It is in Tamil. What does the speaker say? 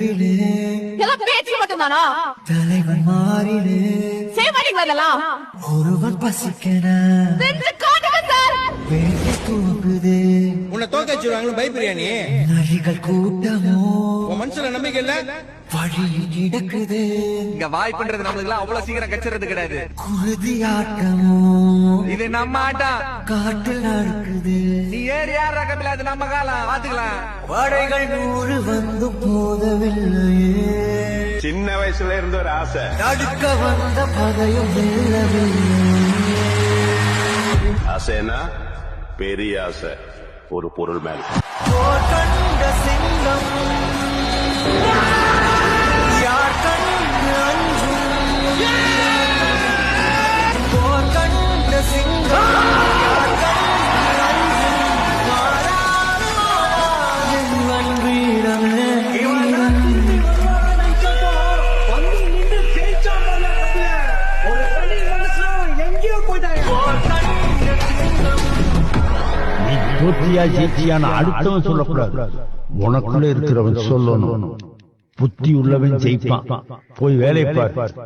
நடுவிலே எல்லாம் பேச்சு மட்டும்தானா? தலைவன் செய்ய மாட்டீங்களா இதெல்லாம் ஒருவன் பசிக்கன. உன்னை தோக்க வச்சிருவாங்களும் பயப்படுறியா நீ நரிகள் கூட்டமோ. உன் மனசுல நம்பிக்கை இல்ல? கிடக்குது இங்க வாய்ப்புன்றது நம்மளுக்கு எல்லாம் அவ்வளவு சீக்கிரம் கச்சறது கிடையாது. குருதி ஆட்டமோ. இது நம்ம ஆட்டம். காட்டில் நடக்குது நீ ஏறி யார் ரகமில்ல அது நம்ம காலம் பாத்துக்கலாம் படைகள் நூறு வந்து போதவில்லையே. சின்ன வயசுல இருந்த ஒரு ஆசை. நடுக்க வந்த பகையும் வெல்லவில்லை ஆசைனா பெரிய ஆசை. ஒரு பொருள் மேல. நீ தோற்றியா அடுத்தவன் சொல்லக்கூடாது. உனக்குள்ள இருக்கிறவன் சொல்லணும். புத்தி உள்ளவன் ஜெயிப்பான். போய் வேலை பார்.